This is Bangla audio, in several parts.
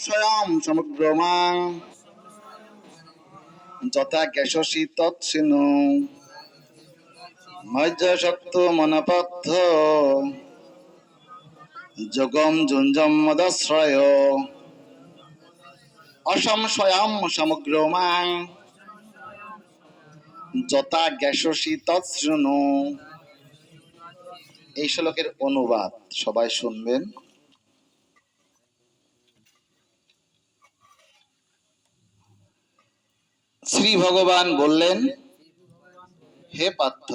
স্বয়ং যথা মজ্জ শক্ত মনপথ। যোগম মদাশ্রয়। অসংশয়াম সমগ্রমাং। যথা গ্যাসসি তৎসৃণু এই শ্লোকের অনুবাদ সবাই শুনবেন। শ্রী ভগবান বললেন, হে পার্থ,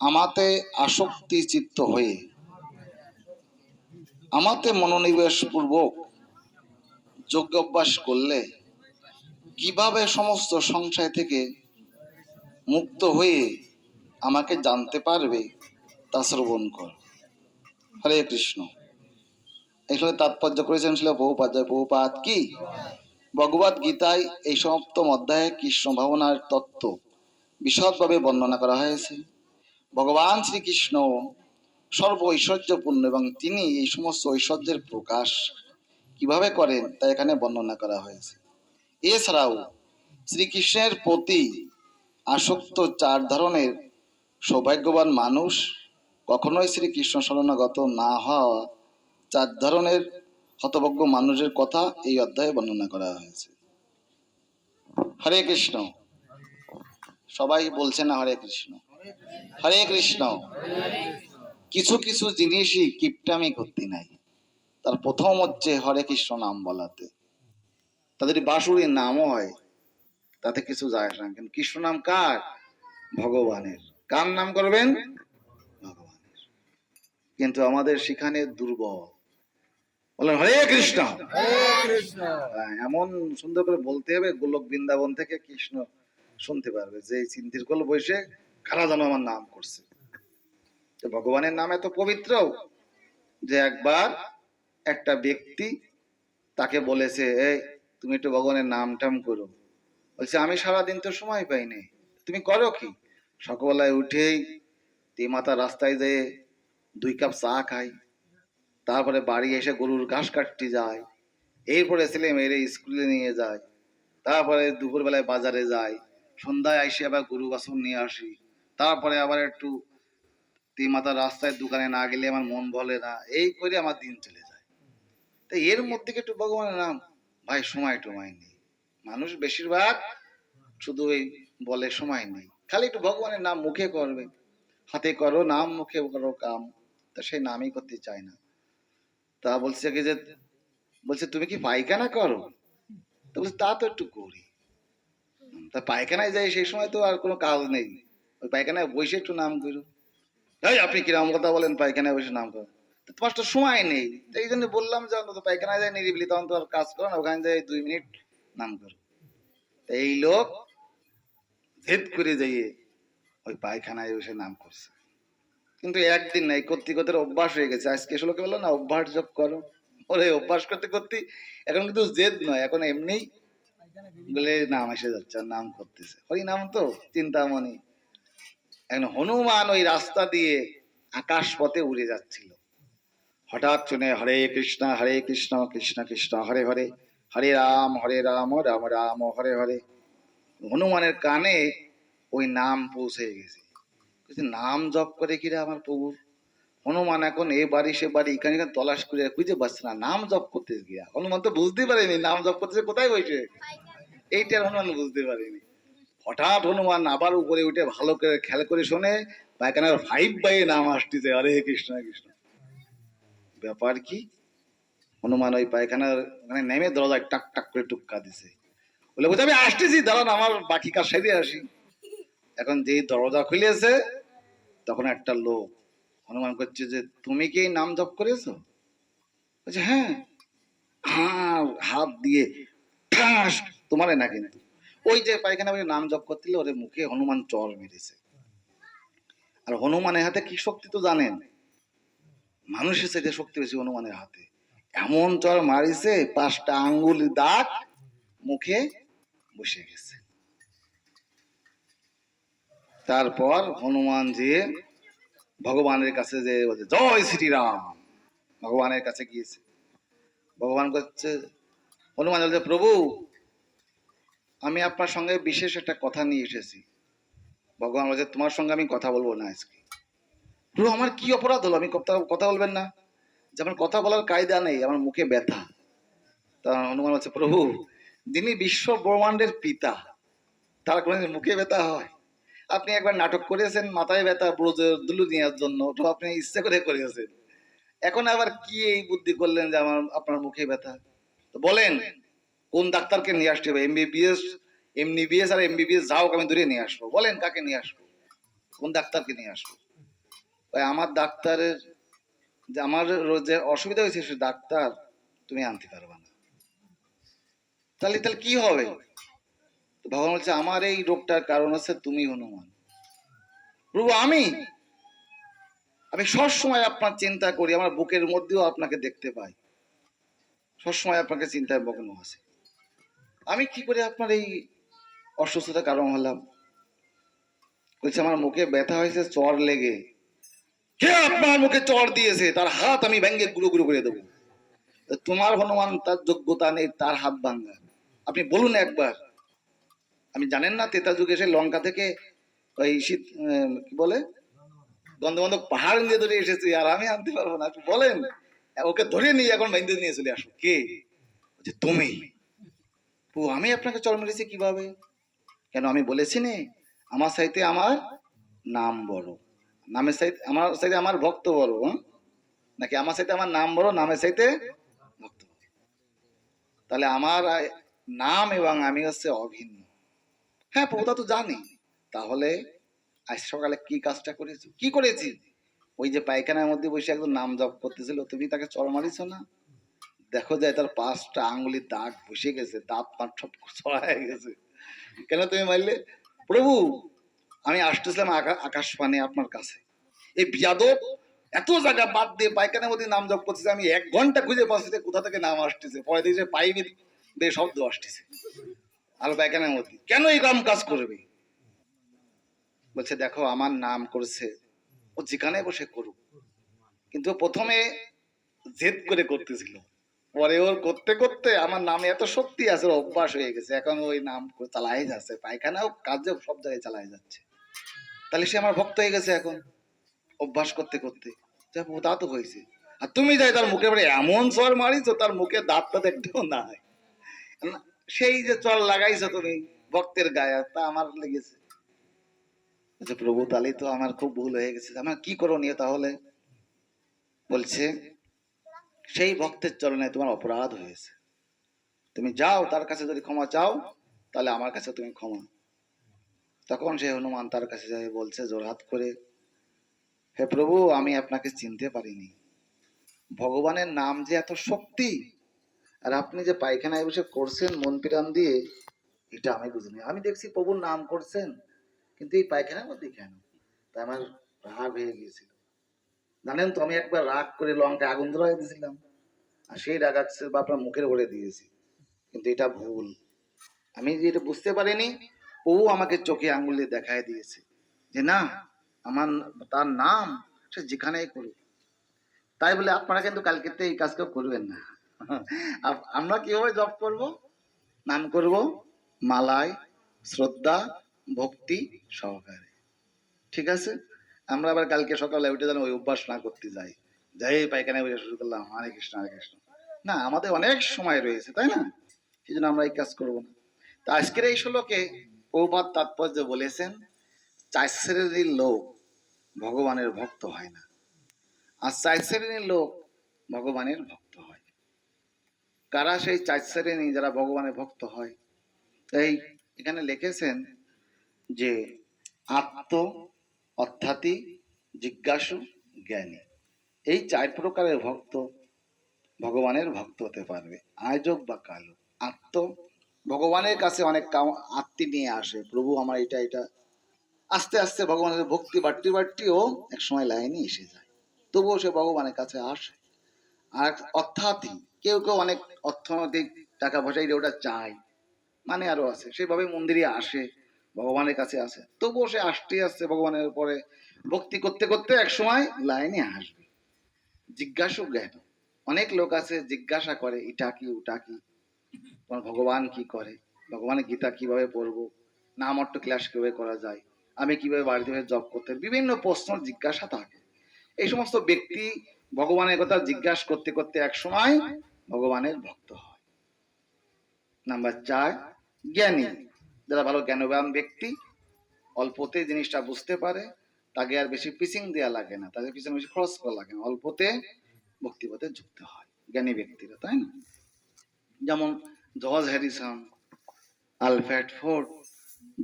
আমাতে আসক্তি চিত্ত হয়ে, আমাতে মনোনিবেশ পূর্বক যোগ্য অভ্যাস করলে কীভাবে সমস্ত সংশয় থেকে মুক্ত হয়ে আমাকে জানতে পারবে তা শ্রবণ কর। হরে কৃষ্ণ। এখানে তাৎপর্য করেছেন ছিল বহুপাত বহুপাত কি? ভগবত গীতায় এই সপ্তম অধ্যায়ে কৃষ্ণ ভাবনার তত্ত্ব বিশদভাবে বর্ণনা করা হয়েছে। ভগবান শ্রীকৃষ্ণ সর্ব ঐশ্বর্যপূর্ণ এবং তিনি এই সমস্ত ঐশ্বর্যের প্রকাশ কীভাবে করেন তা এখানে বর্ণনা করা হয়েছে। এছাড়াও শ্রীকৃষ্ণের প্রতি আসক্ত চার ধরনের সৌভাগ্যবান মানুষ কখনোই শ্রীকৃষ্ণ শরণাগত না হওয়া চার ধরনের হতভাগ্য মানুষের কথা এই অধ্যায়ে বর্ণনা করা হয়েছে। হরে কৃষ্ণ। সবাই বলছে না হরে কৃষ্ণ। হরে কৃষ্ণ। কিছু কিছু জিনিসই কিপটামি করতে নাই। তার প্রথম হচ্ছে হরে কৃষ্ণ নাম বলাতে। তাদের বাসুরীর নামও হয়, তাতে কিছু যায় না। কিন্তু কৃষ্ণ নাম কার? ভগবানের। কার নাম করবেন? ভগবানের। কিন্তু আমাদের সেখানে দুর্বল। বলেন হরে কৃষ্ণ। হ্যাঁ, এমন সুন্দর করে বলতে হবে গোলক বৃন্দাবন থেকে কৃষ্ণ শুনতে পারবে। যে চিন্তির গোল বসে কারা যেন আমার নাম করছে। তো ভগবানের নাম এত পবিত্র যে একবার একটা ব্যক্তি তাকে বলেছে এই তুমি একটু ভগবানের নাম টাম করো। বলছে আমি সারাদিন তো সময় পাইনি তুমি করো কি? সকালবেলায় উঠেই তে মাতা রাস্তায় যেয়ে দুই কাপ চা খাই তারপরে বাড়ি এসে গরুর ঘাস কাটতে যায়। এরপরে ছেলে মেয়েরে স্কুলে নিয়ে যায়। তারপরে দুপুরবেলায় বাজারে যায়। সন্ধ্যায় এসে আবার গরু বাছুর নিয়ে আসি। তারপরে আবার একটু তি মাতা রাস্তায় দোকানে না গেলে আমার মন বলে না, এই করে আমার দিন চলে যায়। তো এর মধ্যে একটু ভগবানের নাম। ভাই, সময় টময় নেই। মানুষ বেশিরভাগ শুধু এই বলে সময় নেই। খালি একটু ভগবানের নাম মুখে করবে। হাতে করো, নাম মুখে করো কাম। তা সেই নামই করতে চায় না। তা বলছে কি যে, বলছে, তুমি কি পায়খানা করো? তো বলছে, তা তো একটু করি। তা পায়খানায় যাই, সেই সময় তো আর কোনো কাজ নেই। ওই পায়খানায় বসে একটু নাম করো। এই, আপনি কিরম কথা বলেন, পায়খানায় বসে নাম করো তোমার তো সময় নেই। এই জন্য বললাম যে, অন্তত পায়খানায় যায় নিরিবিলি, তখন তো আর কাজ করো না, ওখানে যাই দুই মিনিট নাম করো। এই লোক ভেদ করে যাইয়ে ওই পায়খানায় বসে নাম করছে। কিন্তু একদিন নাই করতে করতে অভ্যাস হয়ে গেছে। আজকে এসে বলল, না, অভ্যাস যোগ করো। ওরে অভ্যাস করতে করতে এখন কিন্তু জেদ নয়, এখন এমনি বলে, নাম এসে যাচ্ছে নাম করতেছে। হরি নাম তো, চিন্তামণি। এখন হনুমান ওই রাস্তা দিয়ে আকাশ পথে উড়ে যাচ্ছিল। হঠাৎ শুনে হরে কৃষ্ণ হরে কৃষ্ণ কৃষ্ণ কৃষ্ণ, হরে হরে হরে রাম হরে রাম রাম রাম, হরে হরে। হনুমানের কানে ওই নাম পৌঁছে গেছে। নাম জপ করে কিরা আমার প্রভুর হনুমান এখন এ বাড়ি সে বাড়ি, এখানে এখানে তলাশ করে খুঁজে পাচ্ছে না, নাম জপ করতে গিয়া হনুমান তো বুঝতেই পারেনি নাম জপ করতেছে কোথায় বসে? এইটার হনুমান বুঝতে পারেনি। হঠাৎ হনুমান আবার উপরে উঠে ভালো করে খেয়াল করে শোনে, পায়খানার ফাইভ বাই নাম আসতেছে হরে কৃষ্ণ কৃষ্ণ। ব্যাপার কি? হনুমান ওই পায়খানার ওখানে নেমে দরজায় টাক টাক করে টুক্কা দিছে। বলে বলছে আমি আসতেছি, দাঁড়ান, আমার বাকি কাজ সেরে আসি। এখন যেই দরজা খুলেছে তখন একটা লোক হনুমান করছে যে, তুমি কি নাম জপ করেছ? বলছে হ্যাঁ। হাত দিয়ে ঠাস না কিন্তু। ওই যে পায়খানা বলে নাম জপ করছিল ওরে মুখে হনুমান চর মেরেছে। আর হনুমানের হাতে কি শক্তি তো জানেন? মানুষের সাথে শক্তি বেশি হনুমানের হাতে। এমন চর মারিছে, পাঁচটা আঙ্গুল দাগ মুখে বসে গেছে। তারপর হনুমান যে ভগবানের কাছে যে বলছে, জয় শ্রীরাম। ভগবানের কাছে গিয়েছে। ভগবান করছে হনুমান বলছে, প্রভু, আমি আপনার সঙ্গে বিশেষ একটা কথা নিয়ে এসেছি। ভগবান বলছে, তোমার সঙ্গে আমি কথা বলব না আজকে। প্রভু, আমার কি অপরাধ হলো? আমি কথা বলবেন না? যেমন কথা বলার কায়দা নেই, আমার মুখে ব্যথা। তা হনুমান বলছে, প্রভু, যিনি বিশ্ব ব্রহ্মাণ্ডের পিতা, তার কোনো মুখে ব্যথা হয়? আপনি একবার নাটক করেছেন, মাথায় ব্যথা, ব্রজের দুলু নেওয়ার জন্য ওটা আপনি ইচ্ছে করে করেছেন। এখন আবার কি এই বুদ্ধি করলেন যে আমার, আপনার মুখে ব্যথা? তো বলেন, কোন ডাক্তারকে নিয়ে আসতে হবে? এমবিবিএস এমনিবিএস আর এমবিবিএস যাও আমি দূরে নিয়ে আসব। বলেন, কাকে নিয়ে আসব? কোন ডাক্তারকে নিয়ে আসব? ওই আমার ডাক্তারের, যে আমার যে অসুবিধা হয়েছে সে ডাক্তার তুমি আনতে পারবা না। তাহলে তাহলে কি হবে? ভগবান বলছে, আমার এই রোগটার কারণ হচ্ছে তুমি হনুমান প্রভু, আমি? আমি সবসময় আপনার চিন্তা করি, আমার বুকের মধ্যেও আপনাকে দেখতে পাই। সবসময় আপনাকে চিন্তায় মগ্ন আছে। আমি কি করে আপনার এই অসুস্থতার কারণ হলাম? বলছে, আমার মুখে ব্যথা হয়েছে, চর লেগে। কে আপনার মুখে চর দিয়েছে? তার হাত আমি ভেঙ্গে গুঁড়ো গুঁড়ো করে দেবো। তোমার হনুমান তার যোগ্যতা নেই, তার হাত ভাঙ্গা আপনি বলুন একবার আমি জানেন না তেতা যুগে এসে লঙ্কা থেকে ওই শীত কি বলে? গন্ধ পাহাড় নিয়ে ধরে এসেছি আর আমি আনতে পারব না। বলেন ওকে ধরে নিয়ে এখন বাইন্দে নিয়ে চলে আসো কে? বলছে, তুমি। ও আমি আপনাকে চর মেরেছি কীভাবে? কেন আমি বলেছি নে আমার সাইতে আমার নাম বড়। নামের সাইতে আমার সাইতে আমার ভক্ত বড়? নাকি আমার সাইতে আমার নাম বড় নামের সাইতে ভক্ত বড়? তাহলে আমার নাম এবং আমি হচ্ছে অভিন্ন। হ্যাঁ প্রভু তা জানি। তাহলে আজ সকালে কি কাজটা করেছি? কি করেছি? ওই যে পায়খানার মধ্যে বসে একজন নাম জপ করতেছিল, তুমি তাকে চর মারিছ না? দেখো যায় তার পাঁচটা আঙ্গুলির দাগ বসে গেছে, দাঁত পাঁচ সব ছড়ায় গেছে। কেন তুমি মারলে? প্রভু, আমি আসতেছিলাম আকা- আকাশ পানে আপনার কাছে। এই বিয়াদব, এত জায়গা বাদ দিয়ে পায়খানার মধ্যে নাম জপ করতেছে, আমি এক ঘণ্টা খুঁজে পাচ্ছি কোথা থেকে নাম আসতেছে। পরে দেখছি পাইবে বে শব্দ আসতেছে। আর পায়খানার মধ্যে। কেন এই কাম কাজ করবে? বলছে দেখো আমার নাম করেছে। ও যেখানে বসে করুক। কিন্তু প্রথমে জেদ করে করতেছিল। পরে ওর করতে করতে আমার নামে এত শক্তি আছে অভ্যাস হয়ে গেছে। এখন ওই নাম চালাই যাচ্ছে। পায়খানাও কাজে সব জায়গায় চালাই যাচ্ছে। তাহলে সে আমার ভক্ত হয়ে গেছে এখন অভ্যাস করতে করতে। তা তো হয়েছে। আর তুমি যাই তার মুখে এমন চর মারিছো তার মুখে দাঁতটা দেখতেও নাই। না, সেই যে চল লাগাইছো তুমি ভক্তের গায়ে, তা আমার লেগেছে। বলছে প্রভু, তাহলে তো আমার খুব ভুল হয়ে গেছে। আমার কি করো নিয়ে তাহলে? বলছে, সেই ভক্তের চরণে তোমার অপরাধ হয়েছে। তুমি যাও, তার কাছে যদি ক্ষমা চাও, তাহলে আমার কাছে তুমি ক্ষমা। তখন সে হনুমান তার কাছে যাই বলছে, জোরহাত করে, হে প্রভু, আমি আপনাকে চিনতে পারিনি। ভগবানের নাম যে এত শক্তি আর আপনি যে পায়খানায় বসে করছেন, মন পিরান দিয়ে, এটা আমি বুঝিনি। আমি দেখছি প্রভুর নাম করছেন, কিন্তু এই পায়খানার মধ্যে কেন? তাই আমার রাগ হয়ে গিয়েছিল। জানেন তো, আমি একবার রাগ করে লঙ্কা আগুন ধরাই দিয়েছিলাম, আর সেই রাগ আছে বা আপনার মুখের ভরে দিয়েছি। কিন্তু এটা ভুল। আমি যে এটা বুঝতে পারিনি ও আমাকে চোখে আঙুল দিয়ে দেখায় দিয়েছে যে না, আমার তার নাম সে যেখানেই করুক। তাই বলে আপনারা কিন্তু কালকে এই কাজ কেউ করবেন না। আমরা কীভাবে জব করব? নাম করব, মালায় শ্রদ্ধা, ভক্তি সহকারে। ঠিক আছে? আমরা আবার কালকে সকালে উঠে যেন ওই অভ্যাস না করতে যাই। যাই পায়খানায় বসে শুরু করলাম, হরে কৃষ্ণ হরে কৃষ্ণ। না, আমাদের অনেক সময় রয়েছে, তাই না? সেই জন্য আমরা এই কাজ করব না? তা আজকের এই শ্লোকে প্রভুপাত তাৎপর্য বলেছেন চার শ্রেণির লোক ভগবানের ভক্ত হয় না। আর চার শ্রেণির লোক ভগবানের ভক্ত। কারা সেই চার শ্রেণি যারা ভগবানের ভক্ত হয়? তাই এখানে লিখেছেন যে আত্ম অর্থাৎই জিজ্ঞাসু জ্ঞানী। এই চার প্রকারের ভক্ত ভগবানের ভক্ত হতে পারবে। আয়োজক বা কালো। আত্ম, ভগবানের কাছে অনেক আত্মি নিয়ে আসে। প্রভু আমার এটা এটা। আস্তে আস্তে ভগবানের ভক্তি বাড়তে, বাড়তেও এক সময় লাইনে এসে যায়। তবুও সে ভগবানের কাছে আসে। আর অর্থাৎই কেউ কেউ অনেক অর্থনৈতিক টাকা পয়সা এটা ওটা চায় মানে আরও আছে। সেভাবে মন্দিরে আসে, ভগবানের কাছে আসে। তবুও সে আসতে আসছে ভগবানের উপরে। ভক্তি করতে করতে এক সময় লাইনে আসবে। জিজ্ঞাসু জ্ঞান অনেক লোক আছে জিজ্ঞাসা করে, এটা কি, ওটা কি? ভগবান কি করে? ভগবানের গীতা কীভাবে পড়ব? নামট্ট ক্লাস কীভাবে করা যায়? আমি কীভাবে বাড়িতে হয়ে জব করতে? বিভিন্ন প্রশ্ন জিজ্ঞাসা থাকে। এই সমস্ত ব্যক্তি ভগবানের কথা জিজ্ঞাসা করতে করতে এক সময় ভগবানের ভক্ত হয়। নাম্বার চার, জ্ঞানী। যারা ভালো জ্ঞানবান ব্যক্তি, অল্পতে জিনিসটা বুঝতে পারে, তাকে আর বেশি পিচিং দেওয়া লাগে না, তাদের পিছনে বেশি খরচ করা লাগে না, অল্পতে ভক্তিপথে যুক্ত হয়, জ্ঞানী ব্যক্তিরা, তাই না? যেমন জর্জ হ্যারিসন, আলফ্রেড ফোর্ড,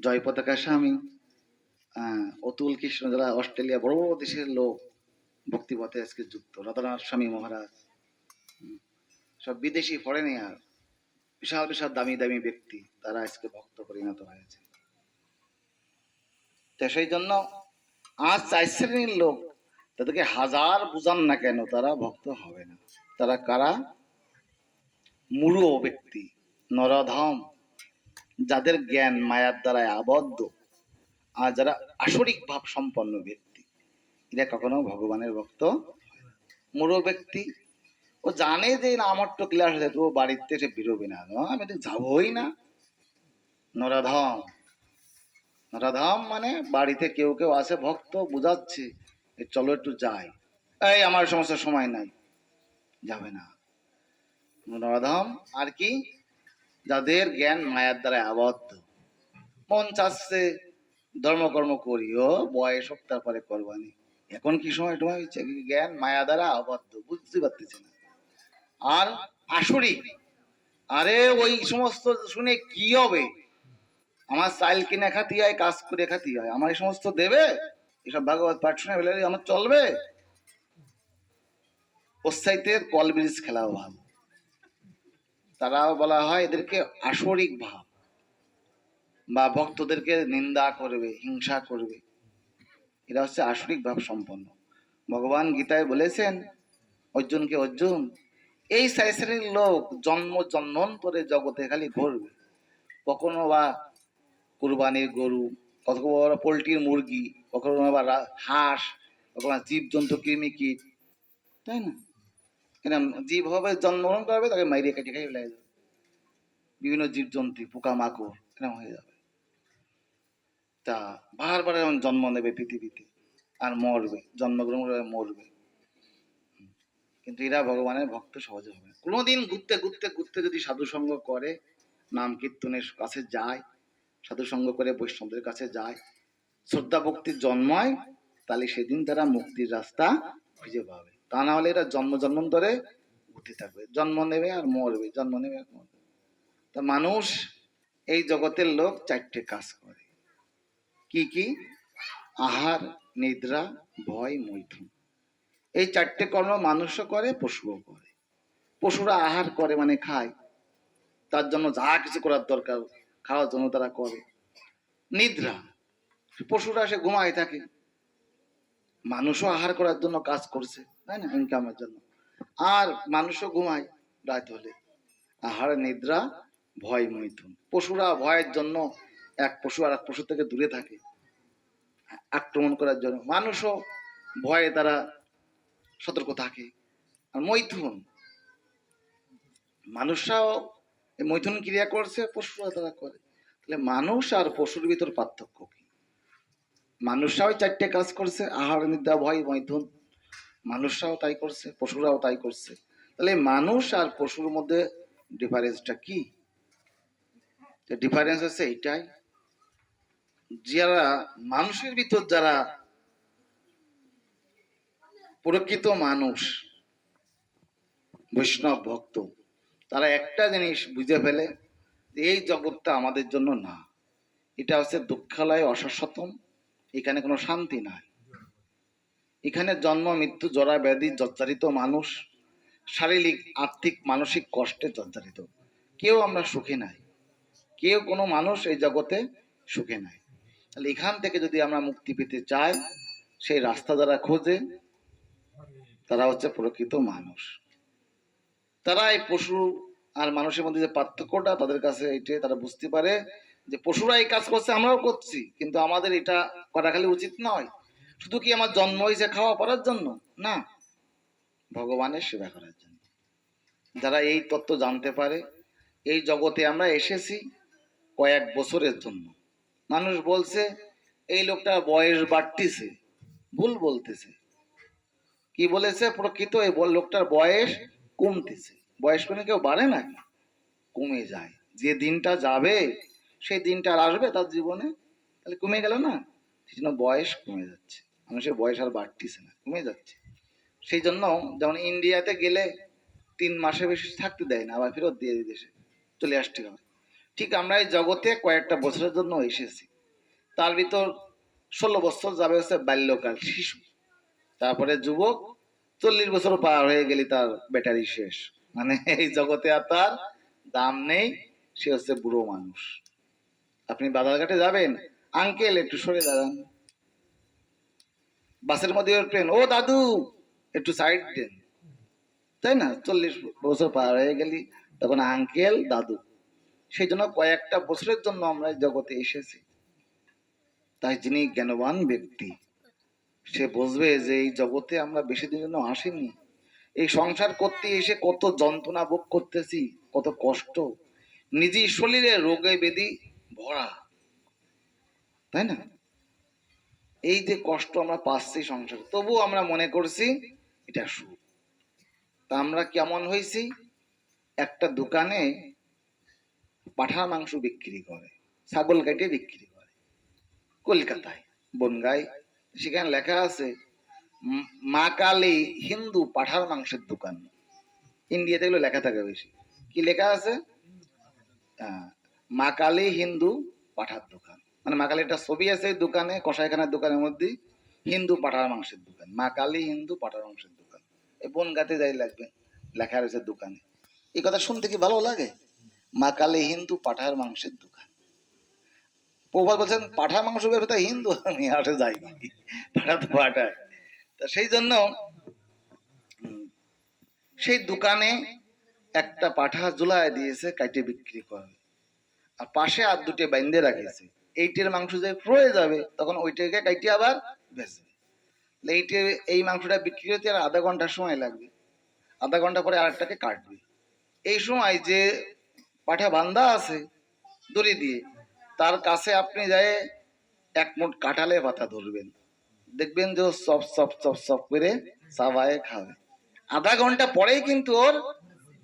জয় পতাকা স্বামী অতুল কৃষ্ণ, যারা অস্ট্রেলিয়া বড় বড় দেশের লোক, ভক্তিপথে আজকে যুক্ত। রাধানাথ স্বামী মহারাজ সব বিদেশি ফরেনিয়ার বিশাল বিশাল দামি দামি ব্যক্তি, তারা আজকে ভক্ত পরিণত হয়েছে। তো সেই জন্য আজ চার শ্রেণির লোক, তাদেরকে হাজার বুঝান না কেন, তারা ভক্ত হবে না। তারা কারা? মূঢ় ব্যক্তি, নরধম, যাদের জ্ঞান মায়ার দ্বারা আবদ্ধ, আর যারা আসরিক ভাব সম্পন্ন ব্যক্তি, এরা কখনো ভগবানের ভক্ত মূঢ় ব্যক্তি ও জানে যে না, আমার তো ক্লাস আছে, তো বাড়িতে এসে বেরোবে না। আমি তো যাবই না। নরাধম। নরাধম মানে বাড়িতে কেউ কেউ আসে ভক্ত, বুঝাচ্ছে চলো একটু যাই। এই, আমার সমস্ত সময় নাই। যাবে না। নরাধম আর কি, যাদের জ্ঞান মায়ার দ্বারা আবদ্ধ। মন চাচ্ছে ধর্মকর্ম করিও, বয়স হোক, তারপরে করবানি। এখন কি সময়? তোমার জ্ঞান মায়া দ্বারা আবদ্ধ, বুঝতে পারতেছে না। আর আসরি। আরে ওই সমস্ত শুনে কি হবে? আমার চাইল কিনে খাতি হয়, কাজ করে খাতি হয়। আমার এই সমস্ত দেবে? এসব ভাগবত পাঠ শুনে বলে আমার চলবে? ওসাইতে কল ব্রিজ খেলাও ভালো। তারাও বলা হয়, এদেরকে আসরিক ভাব। বা ভক্তদেরকে নিন্দা করবে, হিংসা করবে। এরা হচ্ছে আসরিক ভাব সম্পন্ন। ভগবান গীতায় বলেছেন, অর্জুনকে অর্জুন এই সাই শ্রেণির লোক জন্ম জন্মন্তরে জগতে খালি ঘুরবে কখনো বা কুরবানির গরু কখনো পোলট্রির মুরগি, কখনো বা হাঁস, কখনো জীবজন্তু কৃমি কীট তাই না? এরকম জীব হবে জন্মগ্রহণ করবে তাকে মাইরে কেটে খেয়ে ফেলে যাবে বিভিন্ন জীবজন্তু পোকা মাকড় এরকম হয়ে যাবে। তা বারবার এরকম জন্ম নেবে পৃথিবীতে, আর মরবে, জন্মগ্রহণ করে মরবে। কিন্তু এরা ভগবানের ভক্ত সহজে হবে। কোনোদিন ঘুরতে ঘুরতে ঘুরতে যদি সাধু সঙ্গ করে, নাম কীর্তনের কাছে যায় সাধু সঙ্গ করে বৈষ্ণবদের কাছে যায়, শ্রদ্ধা ভক্তির জন্মায়, তাহলে সেদিন তারা মুক্তির রাস্তা খুঁজে পাবে। তা না হলে এরা জন্ম জন্মান্তরে ঘুরতে থাকবে। জন্ম নেবে আর মরবে, জন্ম নেবে আর মরবে। তা মানুষ এই জগতের লোক চারটে কাজ করে। কি কি? আহার, নিদ্রা, ভয়, মৈথুন। এই চারটে কর্ম মানুষও করে, পশুও করে। পশুরা আহার করে মানে খায়। তার জন্য যা কিছু করার দরকার, খাওয়ার জন্য তারা করে। নিদ্রা। পশুরা সে ঘুমায় থাকে। মানুষও আহার করার জন্য কাজ করছে, তাই না ইনকামের জন্য। আর মানুষও ঘুমায় রাত হলে। আহার, নিদ্রা, ভয়, মৈথুন। পশুরা ভয়ের জন্য এক পশু আর এক পশু থেকে দূরে থাকে। আক্রমণ করার জন্য। মানুষও ভয়ে তারা সতর্ক থাকে। আর মৈথুন। মানুষরাও মৈথুন ক্রিয়া করছে, পশুরা তারা করে। তাহলে মানুষ আর পশুর ভিতর পার্থক্য কি? মানুষরাও চারটে কাজ করছে, আহার, নিদ্রা, ভয়, মৈথুন। মানুষরাও তাই করছে, পশুরাও তাই করছে। তাহলে মানুষ আর পশুর মধ্যে ডিফারেন্সটা কি? ডিফারেন্স হচ্ছে এইটাই। যারা মানুষের ভিতর যারা প্রকৃত মানুষ, বৈষ্ণব ভক্ত, তারা একটা জিনিস বুঝে ফেলে এই জগৎটা আমাদের জন্য না। এটা হচ্ছে দুঃখালয়, অশাশ্বতম, এখানে কোনো শান্তি নাই। এখানে জন্ম, মৃত্যু, জরা, ব্যাধি জর্জারিত মানুষ, শারীরিক, আর্থিক, মানসিক কষ্টে জর্জারিত কেউ আমরা সুখে নাই। কেউ কোনো মানুষ এই জগতে সুখে নাই। তাহলে এখান থেকে যদি আমরা মুক্তি পেতে চাই, সেই রাস্তা যারা খোঁজে তারা হচ্ছে প্রকৃত মানুষ। তারা এই পশু আর মানুষের মধ্যে যে পার্থক্যটা তাদের কাছে এটাই তারা বুঝতে পারে যে পশুরা এই কাজ করছে, আমরাও করছি। কিন্তু আমাদের এটা করা খালি উচিত নয়। শুধু কি আমার জন্ম হয়েছে খাওয়া করার জন্য? না। ভগবানের সেবা করার জন্য। যারা এই তত্ত্ব জানতে পারে, এই জগতে আমরা এসেছি কয়েক বছরের জন্য। মানুষ বলছে, এই লোকটা বয়স বাড়তিছে। ভুল বলতেছে। কি বলেছে? প্রকৃত এই লোকটার বয়স কমতেছে। বয়স কোনো কেউ বাড়ে না কমে যায়। যে দিনটা যাবে, সেই দিনটা আর আসবে তার জীবনে। তাহলে কমে গেল না? সেই জন্য বয়স কমে যাচ্ছে। মানুষের বয়স আর বাড়তিছে না, কমে যাচ্ছে। সেই জন্য যেমন ইন্ডিয়াতে গেলে তিন মাসে বেশি থাকতে দেয় না, আবার ফেরত দিয়ে দেশে চলে আসতে হবে। ঠিক আমরা এই জগতে কয়েকটা বছরের জন্য এসেছি। তার ভিতর ষোলো বছর যাবে হচ্ছে বাল্যকাল, শিশু। তারপরে যুবক চল্লিশ বছর পার হয়ে গেলে তার ব্যাটারি শেষ। মানে এই জগতে আর তার দাম নেই, সে হচ্ছে বুড়ো মানুষ। আপনি বাজারঘাটে যাবেন, আঙ্কেল একটু সরে দাঁড়ান। বাসের মধ্যে উঠবেন ও দাদু, একটু সাইড দেন। তাই না? চল্লিশ বছর পার হয়ে গেলি, তখন আঙ্কেল, দাদু। সেই জন্য কয়েকটা বছরের জন্য আমরা জগতে এসেছি। তাই যিনি জ্ঞানবান ব্যক্তি। সে বুঝবে যে এই জগতে আমরা বেশি দিনের জন্য আসিনি। এই সংসার করতে এসে কত যন্ত্রণা ভোগ করতেছি, কত কষ্ট। নিজের শরীরে রোগে বেদি ভরা। তাই না? এই যে কষ্ট আমরা পাচ্ছি সংসারে তবু আমরা মনে করছি এটা সুখ। তা আমরা কেমন হয়েছি? একটা দোকানে পাঠার মাংস বিক্রি করে, ছাগল কেটে বিক্রি করে। কলকাতায় বনগাই সেখানে লেখা আছে, মা কালী হিন্দু পাঠার মাংসের দোকান। ইন্ডিয়াতে এগুলো লেখা থাকে বেশি। কি লেখা আছে? মা কালী হিন্দু পাঠার দোকান। মানে মা কালীর একটা ছবি আছে দোকানে কষাইখানার দোকানের মধ্যে, হিন্দু পাঠার মাংসের দোকান। মা কালী হিন্দু পাঠার মাংসের দোকান। এই বনগাতে যাই লাগবে, লেখা রয়েছে দোকানে। এই কথা শুনতে কি ভালো লাগে? মা কালী হিন্দু পাঠার মাংসের দোকান। প্রভাত বলছেন পাঠা মাংস বের হতে হিন্দু? আমি হাটে যাই পাঠা তো পাঠায়। তা সেই জন্য সেই দোকানে একটা পাঠা ঝুলায় দিয়েছে, কাইটে বিক্রি করে। আর পাশে আর দুটো বাইন্দে রাখেছে এইটের মাংস যে রয়ে যাবে, তখন ওইটাকে কাইটে আবার বেচবে এইটে, এই মাংসটা বিক্রি হতে আর আধা ঘণ্টা সময় লাগবে। আধা ঘণ্টা পরে আরেকটাকে কাটবে। এই সময় যে পাঠা বান্ধা আছে, দড়ি দিয়ে তার কাছে আপনি যায় এক মুঠ কাঁঠালে পাতা ধরবেন। দেখবেন যে সব সব সব সব করে সাবায়ে খাবে। আধা ঘণ্টা পরেই কিন্তু ওর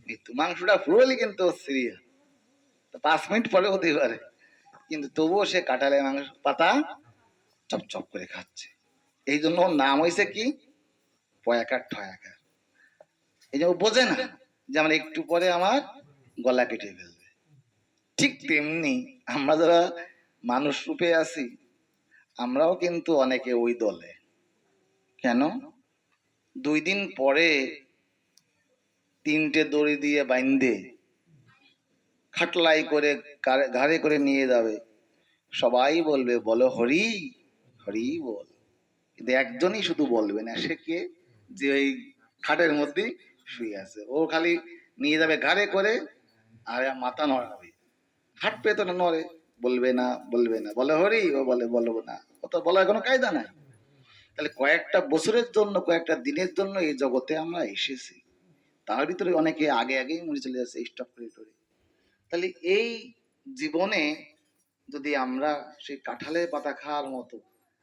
মৃত্যু। মাংসটা ফুরোলে কিন্তু ওর সিরিয়া। পাঁচ মিনিট পরে হতে পারে। কিন্তু তবুও সে কাঁঠালে মাংস, পাতা চপ চপ করে খাচ্ছে। এই জন্য ওর নাম হয়েছে কি? পয়াকার ঠয়াকার। এই যে ও বোঝে না যে আমার একটু পরে আমার গলা কেটে ফেলবে। ঠিক তেমনি আমরা যারা মানুষ রূপে আছি, আমরাও কিন্তু অনেকে ওই দলে। কেন? দুই দিন পরে তিনটে দড়ি দিয়ে বাইন্দে খাটলাই করে ঘাড়ে করে নিয়ে যাবে। সবাই বলবে, বলো হরি হরি বল। কিন্তু একজনই শুধু বলবে না, সে কে? যে ওই খাটের মধ্যে শুয়ে আছে। ও খালি নিয়ে যাবে ঘাড়ে করে, আর মাথা নড়াবে। হাট পেয়ে তো না, নড়ে। বলবে না বলবে না। বলে হরি, ও বলে বলব না। ও তো বলার কোনো কায়দা নাই। তাহলে কয়েকটা বছরের জন্য, কয়েকটা দিনের জন্য এই জগতে আমরা এসেছি। তার ভিতরে অনেকে আগে আগেই মরে চলে যাচ্ছে স্টপ করে টরে। তাহলে এই জীবনে যদি আমরা সেই কাঁঠালের পাতা খাওয়ার মতো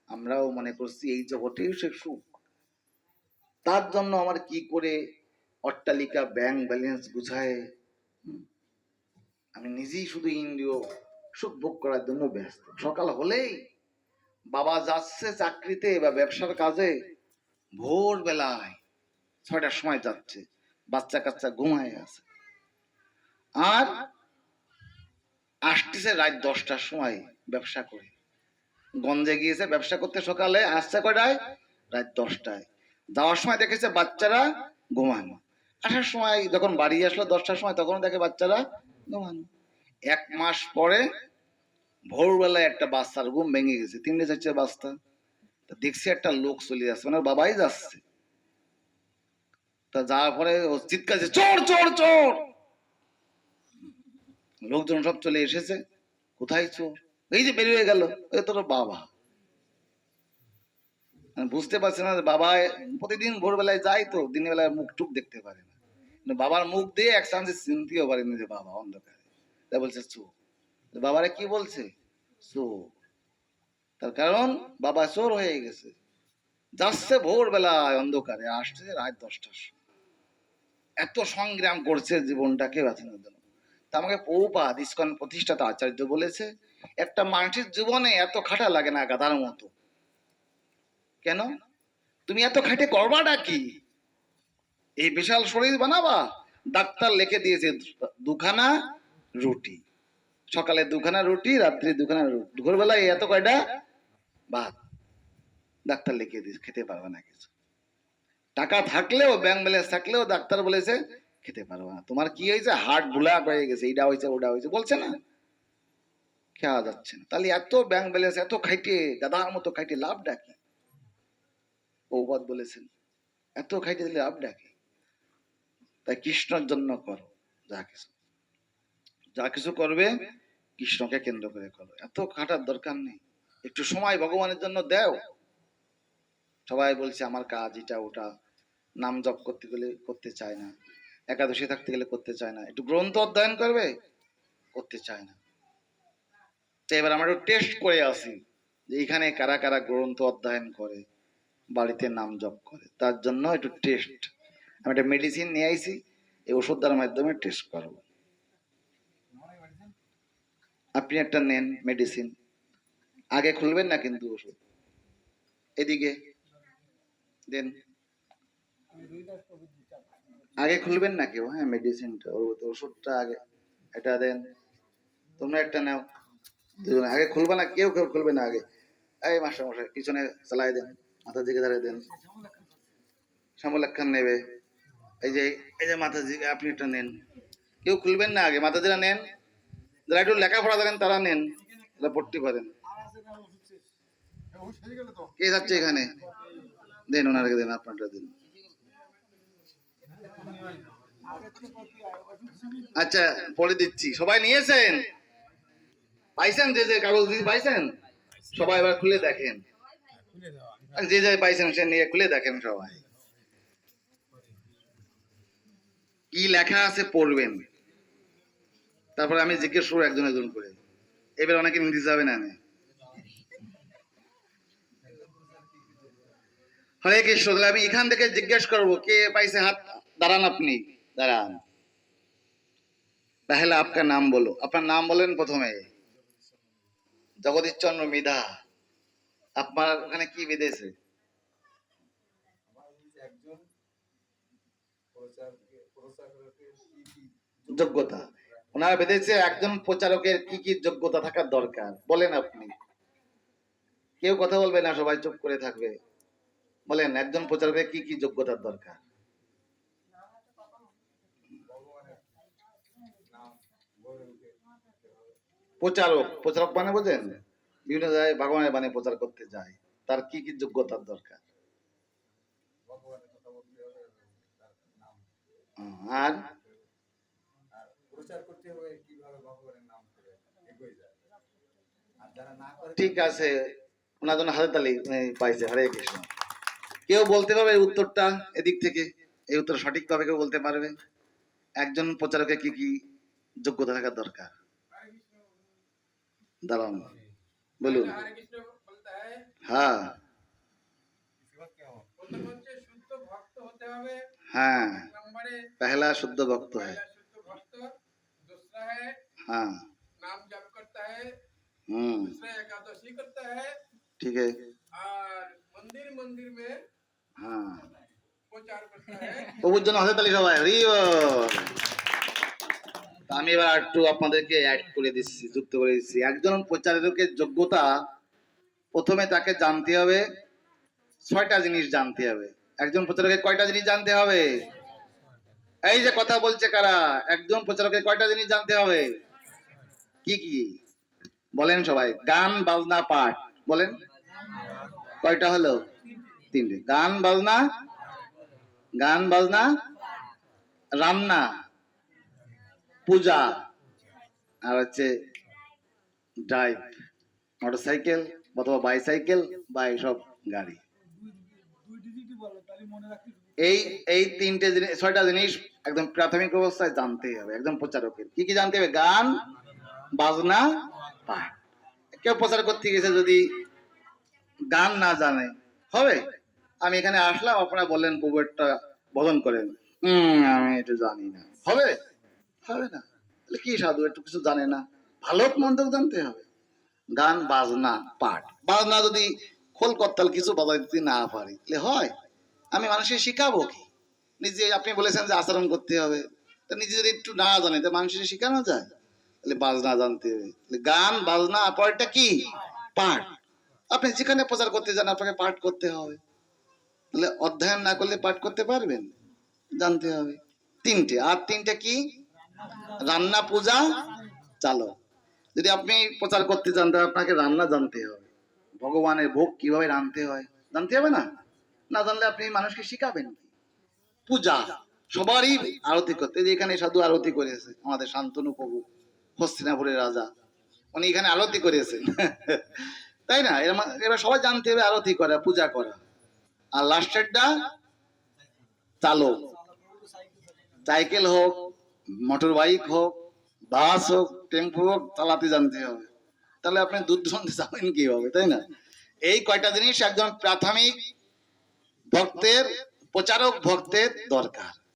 আমরাও মনে করছি এই জগতেই সে সুখ, তার জন্য আমার কি করে অট্টালিকা ব্যাংক ব্যালেন্স গুছায় আমি নিজেই শুধু ইন্দ্রিয় সুখ ভোগ করার জন্য ব্যস্ত। সকাল হলেই বাবা যাচ্ছে চাকরিতে বা ব্যবসার কাজে ভোর বেলায় ছয়টার সময় যাচ্ছে, বাচ্চা কাচ্চা ঘুমায় আছে। আর আসতেছে রাত দশটার সময় ব্যবসা করে। গঞ্জে গিয়েছে ব্যবসা করতে সকালে, আসছে কয়টায়? রাত দশটায়। যাওয়ার সময় দেখেছে বাচ্চারা ঘুমানো আসার সময় যখন বাড়ি আসলো দশটার সময় তখন দেখে বাচ্চারা এক মাস পরে ভোরবেলায় একটা বাচ্চার ঘুম ভেঙে গেছে। তিনটে চারটে বাচ্চা। তা দেখছি একটা লোক চলে যাচ্ছে মানে বাবাই যাচ্ছে। তা যাওয়ার পরে ও চিৎকার চোর চোর চোর লোকজন সব চলে এসেছে। কোথায় চোর এই যে বেরিয়ে গেল। এ তোর বাবা। মানে বুঝতে পারছে না বাবা প্রতিদিন ভোরবেলায় যায় তো দিনের বেলায় মুখ টুক দেখতে পারে না। বাবার মুখ দিয়ে এক চান্সে চিনতেও পারেনি যে বাবা অন্ধকারে। তাই বলছে চোর বাবারে কি বলছে? চোর তার কারণ বাবা চোর হয়ে গেছে। যাচ্ছে ভোরবেলায় অন্ধকারে, আসছে রাত দশটার এত সংগ্রাম করছে জীবনটাকে বাঁচানোর জন্য তা আমাকে পৌপাত ইস্কন প্রতিষ্ঠাতা আচার্য বলেছে, একটা মানুষের জীবনে এত খাটা লাগে না গাদার মতো। কেন? তুমি এত খাটে করবাটা কি? এই বিশাল শরীর বানাবা? ডাক্তার লিখে দিয়েছে, দুখানা রুটি। সকালে দুখানা রুটি, রাত্রি দুখানা রুটি। দুপুরবেলায় এত কয়টা? ভাত। ডাক্তার লিখে দিয়েছে, খেতে পারবে না কিছু। টাকা থাকলেও ব্যাংক ব্যালেন্স থাকলেও ডাক্তার বলেছে, খেতে পারবে না। তোমার কি হয়েছে? হার্ট ব্ল্যাক হয়ে গেছে এইটা হয়েছে ওটা হয়েছে, বলছে না। খাওয়া যাচ্ছে না। তাহলে এত ব্যাংক ব্যালেন্স এত খাইটে দাদার মতো খাইটে লাভ ডাকি? পৌপদ বলেছেন, এত খাইটে দিলে লাভ ডাকি? তাই কৃষ্ণর জন্য করো, যা কিছু। যা কিছু করবে, কৃষ্ণকে কেন্দ্র করে করো। এত খাটার দরকার নেই। একটু সময় ভগবানের জন্য দেও। সবাই বলছে, আমার কাজ এটা, ওটা। নাম জপ করতে গেলে করতে চায় না। একাদশী থাকতে গেলে করতে চায় না। একটু গ্রন্থ অধ্যয়ন করবে, করতে চায় না। তো এবার আমরা একটু টেস্ট করে আসি যে এখানে কারা কারা গ্রন্থ অধ্যয়ন করে, বাড়িতে নাম জপ করে। তার জন্য একটু টেস্ট আমি একটা মেডিসিন নিয়ে আইছি, এই ওষুধটার মাধ্যমে টেস্ট করব। আপনি একটা নেন মেডিসিন আগে খুলবেন না কিন্তু ওষুধ। এদিকে দেন। আগে খুলবেন না কেউ হ্যাঁ মেডিসিনটা ওর ওষুধটা আগে, এটা দেন। তোমরা একটা নাও। দুজন আগে খুলবে না, কেউ কেউ খুলবে না আগে। এই মাস্টার মশাই পিছনে চালাই দেন মাথা দিকে ধরে দেন। শ্যামল নেবে। এই যে এই যে দিকে আপনি একটা নেন। কেউ খুলবেন না আগে দিকে নেন। যারা একটু লেখাপড়া জানেন তারা নেন। তারা ভর্তি করেন। কে যাচ্ছে এখানে? দেন ওনারকে দেন, আপনারটা দিন। আচ্ছা পরে দিচ্ছি। সবাই নিয়েছেন? পাইছেন যে যে কাগজ দিয়ে পাইছেন? সবাই এবার খুলে দেখেন। যে যে পাইছেন, সে নিয়ে খুলে দেখেন সবাই। কি লেখা আছে পড়বেন। তারপরে আমি জিজ্ঞেস করব একজন একজন করে। এবার অনেকে নিতে যাবে না হরে কৃষ্ণ আমি এখান থেকে জিজ্ঞেস করব, কে পাইছে হাত? দাঁড়ান আপনি। দাঁড়ান। তাহলে আপনার নাম বলো। আপনার নাম বলেন প্রথমে। জগদীশ চন্দ্র মৃধা। আপনার ওখানে কি বেঁধেছে যোগ্যতা। ওনারা বেঁধেছে একজন প্রচারকের কি কি যোগ্যতা থাকার দরকার। বলেন আপনি। কেউ কথা বলবে না, সবাই চুপ করে থাকবে। বলেন, একজন প্রচারকের কি কি যোগ্যতার দরকার? প্রচারক প্রচারক মানে বোঝেন? বিভিন্ন জায়গায় ভগবানের বাণী প্রচার করতে যায়। তার কি কি যোগ্যতার দরকার? আর ঠিক আছে ওনার জন্য তালি পাইছে। হরে কৃষ্ণ। কেউ বলতে পারবে উত্তরটা এদিক থেকে? এই উত্তর কেউ বলতে পারবে? একজন প্রচারকের কি কি যোগ্যতা থাকা দরকার? দাঁড়ান। বলুন। হ্যাঁ। হ্যাঁ। পহলা শুদ্ধ ভক্ত হয়। है हाँ नाम जप करता है हम्म दूसरा एकादशी करता है ठीक है और मंदिर मंदिर में हाँ प्रचार करता है প্রভুর জন্য হাতে তালি সবাই হরি বল। তা আমি এবার একটু আপনাদেরকে অ্যাড করে দিচ্ছি যুক্ত করে দিচ্ছি একজন প্রচারকের যোগ্যতা প্রথমে তাকে জানতে হবে ছয়টা জিনিস জানতে হবে একজন প্রচারকের কয়টা জিনিস জানতে হবে এই যে কথা বলছে কারা? একজন প্রচারকের কয়টা জিনিস জানতে হবে? কি কি? বলেন সবাই। গান, বাজনা, পাঠ। বলেন। কয়টা হলো? তিনটে। গান, বাজনা গান, বাজনা, রান্না, পূজা, আর হচ্ছে ড্রাইভ মোটরসাইকেল অথবা বাইসাইকেল বা এইসব গাড়ি। দুই বলো, তাহলে মনে রাখতে এই এই তিনটে জিনিস, ছয়টা জিনিস একদম প্রাথমিক অবস্থায় জানতেই হবে, একদম প্রচারকের। কি কি জানতে হবে? গান, বাজনা, পাঠ। কেউ প্রচার করতে গেছে যদি গান না জানে, হবে? আমি এখানে আসলাম, আপনারা বললেন প্রভু বদন করেন। হম আমি এটা জানি না। হবে? হবে না। তাহলে কি সাধু, একটু কিছু জানে না? ভালো মন্দ জানতে হবে। গান, বাজনা, পাঠ। বাজনা যদি খোল করতাল, কিছু বাজাইতে না পারি, তাহলে হয়? আমি মানুষকে শিখাবো কি? নিজে আপনি বলেছেন যে আচরণ করতে হবে। তা নিজে যদি একটু না জানে, তো মানুষের শেখানো যায়? তাহলে বাজনা জানতে হবে। গান, বাজনা আর পরেরটা কি? পাঠ। আপনি যেখানে প্রচার করতে যান, আপনাকে পাঠ করতে হবে। তাহলে অধ্যয়ন না করলে পাঠ করতে পারবেন? জানতে হবে। তিনটে। আর তিনটে কি? রান্না, পূজা চালো যদি আপনি প্রচার করতে চান তাহলে আপনাকে রান্না জানতে হবে। ভগবানের ভোগ কীভাবে রাঁধতে হয়, জানতে হবে না? না জানলে আপনি মানুষকে শিখাবেন পূজা, সবারই আরতি করতে। যে এখানে সাধু আরতি করেছে, আমাদের শান্তনু প্রভু, হস্তিনাপুরের রাজা। উনি এখানে আরতি করেছেন। তাই না? এবার সবাই জানতে হবে আরতি করা, পূজা করা। আর লাস্টেরটা চালক। সাইকেল হোক মোটর বাইক হোক বাস হোক, টেম্পো হোক, চালাতে জানতে হবে। তাহলে আপনি দূর দূরান্তে যাবেন কীভাবে, তাই না? এই কয়টা জিনিস একদম প্রাথমিক ভক্তের প্রচারক ভক্তের দরকার।